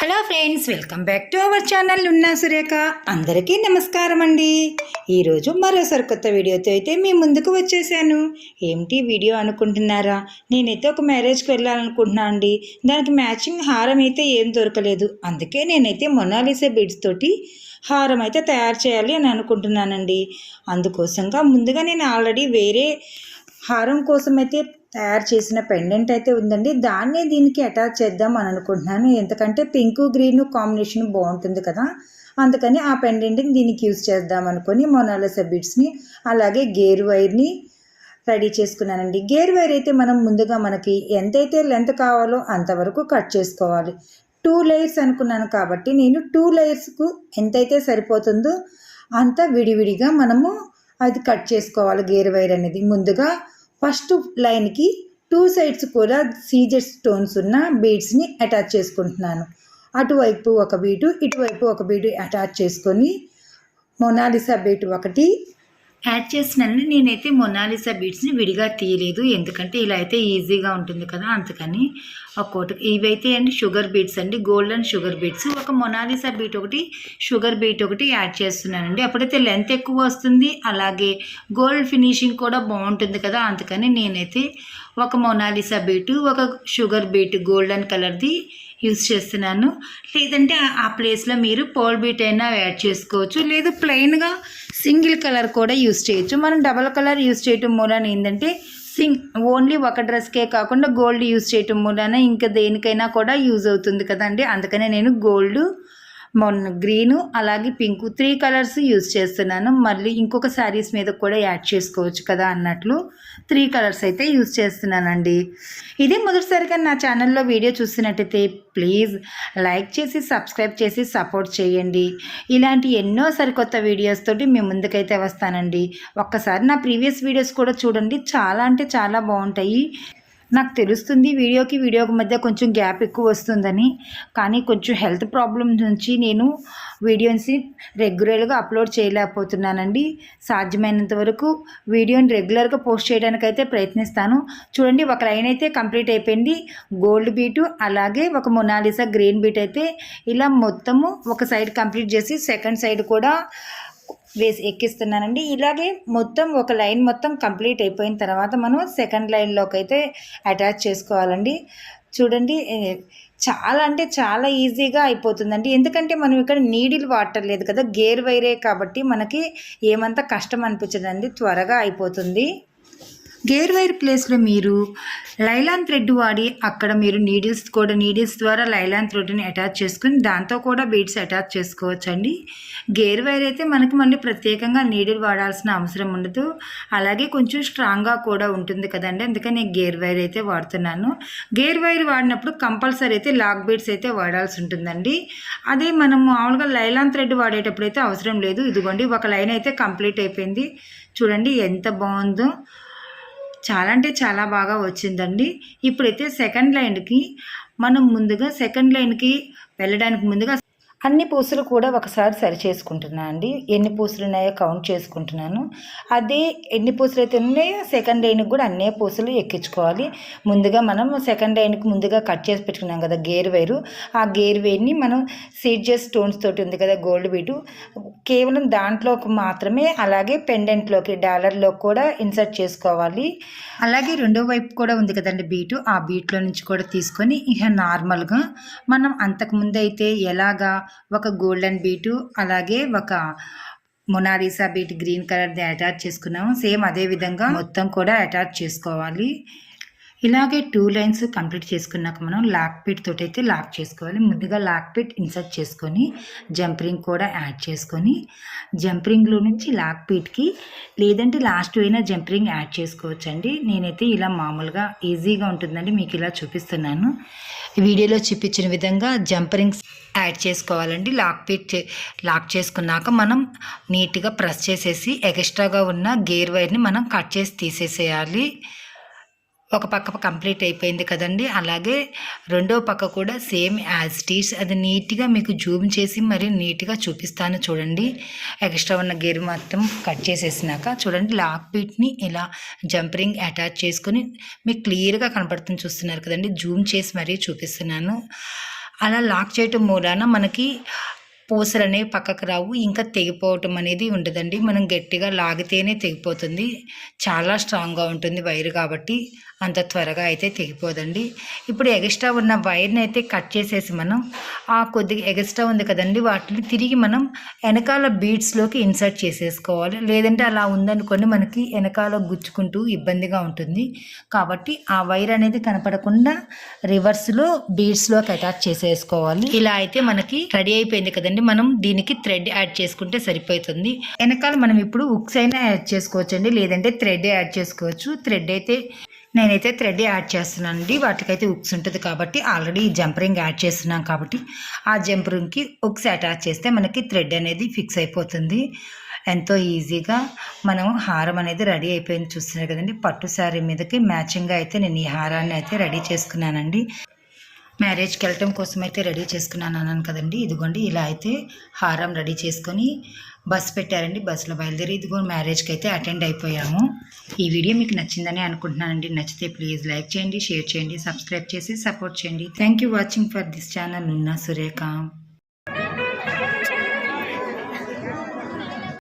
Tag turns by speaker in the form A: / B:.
A: Hello friends welcome back to our channel ఉన్నా సురేఖ. అందరికీ నమస్కారం అండి. ఈరోజు మరోసారి కొత్త వీడియోతో అయితే మీ ముందుకు వచ్చేసాను. ఏమిటి వీడియో అనుకుంటున్నారా? నేనైతే ఒక మ్యారేజ్కి వెళ్ళాలనుకుంటున్నాను అండి. దానికి మ్యాచింగ్ హారం అయితే ఏం దొరకలేదు. అందుకే నేనైతే మొనాలిసా బీడ్స్ తోటి హారం అయితే తయారు చేయాలి అని అనుకుంటున్నానండి. అందుకోసంగా ముందుగా నేను ఆల్రెడీ వేరే హారం కోసం అయితే తయారు చేసిన పెండెంట్ అయితే ఉందండి. దాన్నే దీనికి అటాచ్ చేద్దాం అని అనుకుంటున్నాను. ఎందుకంటే పింక్ గ్రీన్ కాంబినేషన్ బాగుంటుంది కదా. అందుకని ఆ పెండెంట్ని దీనికి యూజ్ చేద్దాం అనుకొని మొనాలస బిడ్స్ని అలాగే గేర్ వైర్ని రెడీ చేసుకున్నానండి. గేర్ వైర్ అయితే మనం ముందుగా మనకి ఎంతైతే లెంత్ కావాలో అంతవరకు కట్ చేసుకోవాలి. టూ లేయర్స్ అనుకున్నాను కాబట్టి నేను టూ లేయర్స్కు ఎంతైతే సరిపోతుందో అంత విడివిడిగా మనము అది కట్ చేసుకోవాలి గేర్ వైర్ అనేది. ముందుగా ఫస్ట్ లైన్కి టూ సైడ్స్ కూడా సీజెడ్ స్టోన్స్ ఉన్న బీడ్స్ని అటాచ్ చేసుకుంటున్నాను. అటువైపు ఒక బీటు ఇటువైపు ఒక బీటు అటాచ్ చేసుకొని మొనాలిసా బీట్ ఒకటి యాడ్ చేసినాను నేనైతే మొనాలిసా బీడ్స్ని విడిగా తీయలేదు. ఎందుకంటే ఇలా అయితే ఈజీగా ఉంటుంది కదా అందుకని ఒక్కోటి ఇవైతే అండి షుగర్ బీట్స్ అండి. గోల్డెన్ షుగర్ బీట్స్ ఒక మొనాలిసా బీట్ ఒకటి షుగర్ బీట్ ఒకటి యాడ్ చేస్తున్నానండి. అప్పుడైతే లెంత్ ఎక్కువ వస్తుంది. అలాగే గోల్డ్ ఫినిషింగ్ కూడా బాగుంటుంది కదా అందుకని నేనైతే ఒక మొనాలిసా బీటు ఒక షుగర్ బీట్ గోల్డెన్ కలర్ది యూస్ చేస్తున్నాను. లేదంటే ఆ- ఆ ప్లేస్లో మీరు పోల్ బీట్ అయినా యాడ్ చేసుకోవచ్చు. లేదు ప్లెయిన్గా సింగిల్ కలర్ కూడా యూస్ చేయొచ్చు. మనం డబల్ కలర్ యూస్ చేయటం మూలన ఏంటంటే సింగ్ ఓన్లీ ఒక డ్రెస్కే కాకుండా గోల్డ్ యూస్ చేయటం మూలన ఇంకా దేనికైనా కూడా యూజ్ అవుతుంది కదండి. అందుకనే నేను గోల్డ్ మొన్న గ్రీను అలాగే పింక్ త్రీ కలర్స్ యూజ్ చేస్తున్నాను. మళ్ళీ ఇంకొక శారీస్ మీద కూడా యాడ్ చేసుకోవచ్చు కదా అన్నట్లు త్రీ కలర్స్ అయితే యూజ్ చేస్తున్నానండి. ఇదే మొదటిసారిగా నా ఛానల్లో వీడియో చూసినట్టయితే ప్లీజ్ లైక్ చేసి సబ్స్క్రైబ్ చేసి సపోర్ట్ చేయండి. ఇలాంటి ఎన్నో సరికొత్త వీడియోస్ తోటి మీ ముందుకైతే వస్తానండి. ఒక్కసారి నా ప్రీవియస్ వీడియోస్ కూడా చూడండి. చాలా అంటే చాలా బాగుంటాయి. నాకు తెలుస్తుంది వీడియోకి. వీడియోకి మధ్య కొంచెం గ్యాప్ ఎక్కువ వస్తుందని. కానీ కొంచెం హెల్త్ ప్రాబ్లం నుంచి నేను వీడియోస్ని రెగ్యులర్గా అప్లోడ్ చేయలేకపోతున్నానండి. సాధ్యమైనంత వరకు వీడియోని రెగ్యులర్గా పోస్ట్ చేయడానికైతే ప్రయత్నిస్తాను. చూడండి ఒక లైన్ అయితే కంప్లీట్ అయిపోయింది. గోల్డ్ బీటు అలాగే ఒక మొనాలిసా గ్రీన్ బీట్ అయితే ఇలా మొత్తము ఒక సైడ్ కంప్లీట్ చేసి సెకండ్ సైడ్ కూడా వేసి ఎక్కిస్తున్నానండి. ఇలాగే మొత్తం ఒక లైన్ మొత్తం కంప్లీట్ అయిపోయిన తర్వాత మనం సెకండ్ లైన్లోకి అయితే అటాచ్ చేసుకోవాలండి. చూడండి చాలా అంటే చాలా ఈజీగా అయిపోతుందండి. ఎందుకంటే మనం ఇక్కడ నీడిల్ వాటర్ లేదు కదా గేర్ వైరే కాబట్టి మనకి ఏమంత కష్టం అనిపించదండి త్వరగా అయిపోతుంది. గేర్ వైర్ ప్లేస్లో మీరు లైలాన్ థ్రెడ్ వాడి అక్కడ మీరు నీడిల్స్ కూడా నీడిల్స్ ద్వారా లైలాన్ థ్రెడ్ని అటాచ్ చేసుకుని దాంతో కూడా బీడ్స్ అటాచ్ చేసుకోవచ్చండి. గేర్ వైర్ అయితే మనకి మళ్ళీ ప్రత్యేకంగా నీడిల్ వాడాల్సిన అవసరం ఉండదు. అలాగే కొంచెం స్ట్రాంగ్గా కూడా ఉంటుంది కదండి. అందుకని నేను గేర్ వైర్ అయితే వాడుతున్నాను. గేర్ వైర్ వాడినప్పుడు కంపల్సరీ అయితే లాక్ బీడ్స్ అయితే వాడాల్సి ఉంటుందండి. అదే మనం మామూలుగా లైలాన్ థ్రెడ్ వాడేటప్పుడు అయితే అవసరం లేదు. ఇదిగోండి ఒక లైన్ అయితే కంప్లీట్ అయిపోయింది. చూడండి ఎంత బాగుందో. చాలా అంటే చాలా బాగా వచ్చిందండి. ఇప్పుడైతే సెకండ్ లైన్కి మనం ముందుగా సెకండ్ లైన్కి వెళ్ళడానికి ముందుగా అన్ని పూసలు కూడా ఒకసారి సరి చేసుకుంటున్నాను అండి. ఎన్ని పూసలు ఉన్నాయో కౌంట్ చేసుకుంటున్నాను. అదే ఎన్ని పూసలు అయితే ఉన్నాయో సెకండ్ లైన్కి కూడా అన్నే పూసలు ఎక్కించుకోవాలి. ముందుగా మనం సెకండ్ లైన్కి ముందుగా కట్ చేసి పెట్టుకున్నాం కదా గేర్ వైరు ఆ గేర్ వైర్ని మనం సీడ్జెస్ స్టోన్స్ తోటి ఉంది కదా గోల్డ్ బీటు కేవలం దాంట్లోకి మాత్రమే అలాగే పెండెంట్లోకి డాలర్లో కూడా ఇన్సర్ట్ చేసుకోవాలి. అలాగే రెండో వైపు కూడా ఉంది కదండి బీటు ఆ బీట్లో నుంచి కూడా తీసుకొని ఇక నార్మల్గా మనం అంతకుముందు అయితే ఎలాగా ఒక గోల్డెన్ బీటు అలాగే ఒక మొనాలిసా బీట్ గ్రీన్ కలర్ది అటాచ్ చేసుకున్నాము. సేమ్ అదే విధంగా మొత్తం కూడా అటాచ్ చేసుకోవాలి. ఇలాగే టూ లైన్స్ కంప్లీట్ చేసుకున్నాక మనం లాక్ పిట్ తోటి అయితే లాక్ చేసుకోవాలి. ముందుగా లాక్ పిట్ ఇన్సర్ట్ చేసుకొని జంపరింగ్ కూడా యాడ్ చేసుకొని జంపరింగ్లో నుంచి లాక్ పిట్కి లేదంటే లాస్ట్ అయినా జంపరింగ్ యాడ్ చేసుకోవచ్చండి. నేనైతే ఇలా మామూలుగా ఈజీగా ఉంటుందండి. మీకు ఇలా చూపిస్తున్నాను. వీడియోలో చూపించిన విధంగా జంపరింగ్స్ యాడ్ చేసుకోవాలండి. లాక్ పిట్ చే- లాక్ చేసుకున్నాక మనం నీట్గా ప్రెస్ చేసేసి ఎక్స్ట్రాగా ఉన్న గేర్ వైర్ని మనం కట్ చేసి తీసేసేయాలి. ఒక పక్క కంప్లీట్ అయిపోయింది కదండి. అలాగే రెండో పక్క కూడా సేమ్ యాజ్ టీచ్ అది నీట్గా మీకు జూమ్ చేసి మరి నీట్గా చూపిస్తాను చూడండి. ఎక్స్ట్రా ఉన్న గేర్ మొత్తం కట్ చేసేసినాక చూడండి లాక్ పీట్ని ఇలా జంపరింగ్ అటాచ్ చేసుకొని మీకు క్లియర్గా కనపడుతుంది చూస్తున్నారు కదండి. జూమ్ చేసి మరీ చూపిస్తున్నాను. అలా లాక్ చేయటం మూలాన మనకి పూసలు అనేవి పక్కకు రావు. ఇంకా తెగిపోవటం అనేది ఉండదండి. మనం గట్టిగా లాగితేనే తెగిపోతుంది. చాలా స్ట్రాంగ్గా ఉంటుంది వైర్ కాబట్టి అంత త్వరగా అయితే తెగిపోదండి. ఇప్పుడు ఎగస్ట్రా ఉన్న వైర్ని అయితే కట్ చేసేసి మనం ఆ కొద్దిగా ఎగస్ట్రా ఉంది కదండి వాటిని తిరిగి మనం వెనకాల బీడ్స్లోకి ఇన్సర్ట్ చేసేసుకోవాలి. లేదంటే అలా ఉందనుకోండి మనకి వెనకాల గుచ్చుకుంటూ ఇబ్బందిగా ఉంటుంది. కాబట్టి ఆ వైర్ అనేది కనపడకుండా రివర్స్లో బీడ్స్లోకి అటాచ్ చేసేసుకోవాలి. ఇలా అయితే మనకి రెడీ అయిపోయింది కదండి. మనం దీనికి థ్రెడ్ యాడ్ చేసుకుంటే సరిపోతుంది. వెనకాల మనం ఇప్పుడు ఉక్స్ అయినా యాడ్ చేసుకోవచ్చు అండి లేదంటే థ్రెడ్ యాడ్ చేసుకోవచ్చు. థ్రెడ్ అయితే నేనైతే థ్రెడ్ యాడ్ చేస్తున్నాను అండి వాటికైతే ఉక్స్ ఉంటుంది కాబట్టి ఆల్రెడీ జంపరింగ్ యాడ్ చేస్తున్నాం కాబట్టి ఆ జంపరింగ్కి ఉక్స్ అటాచ్ చేస్తే మనకి థ్రెడ్ అనేది ఫిక్స్ అయిపోతుంది. ఎంతో ఈజీగా మనం హారం అనేది రెడీ అయిపోయింది చూస్తున్నారు కదండి. పట్టు శారీ మీదకి మ్యాచింగ్గా అయితే నేను ఈ హారాన్ని అయితే రెడీ చేసుకున్నానండి. మ్యారేజ్కి వెళ్ళటం కోసం అయితే రెడీ చేసుకున్నాను అన్నాను కదండి. ఇదిగోండి ఇలా అయితే హారం రెడీ చేసుకొని బస్ పెట్టారండి. బస్సులో బయలుదేరి ఇదిగో మ్యారేజ్కి అయితే అటెండ్ అయిపోయాము. ఈ వీడియో మీకు నచ్చిందని అనుకుంటున్నానండి. నచ్చితే ప్లీజ్ లైక్ చేయండి షేర్ చేయండి సబ్స్క్రైబ్ చేసి సపోర్ట్ చేయండి. Thank you watching for this channel. Nunna Surekha.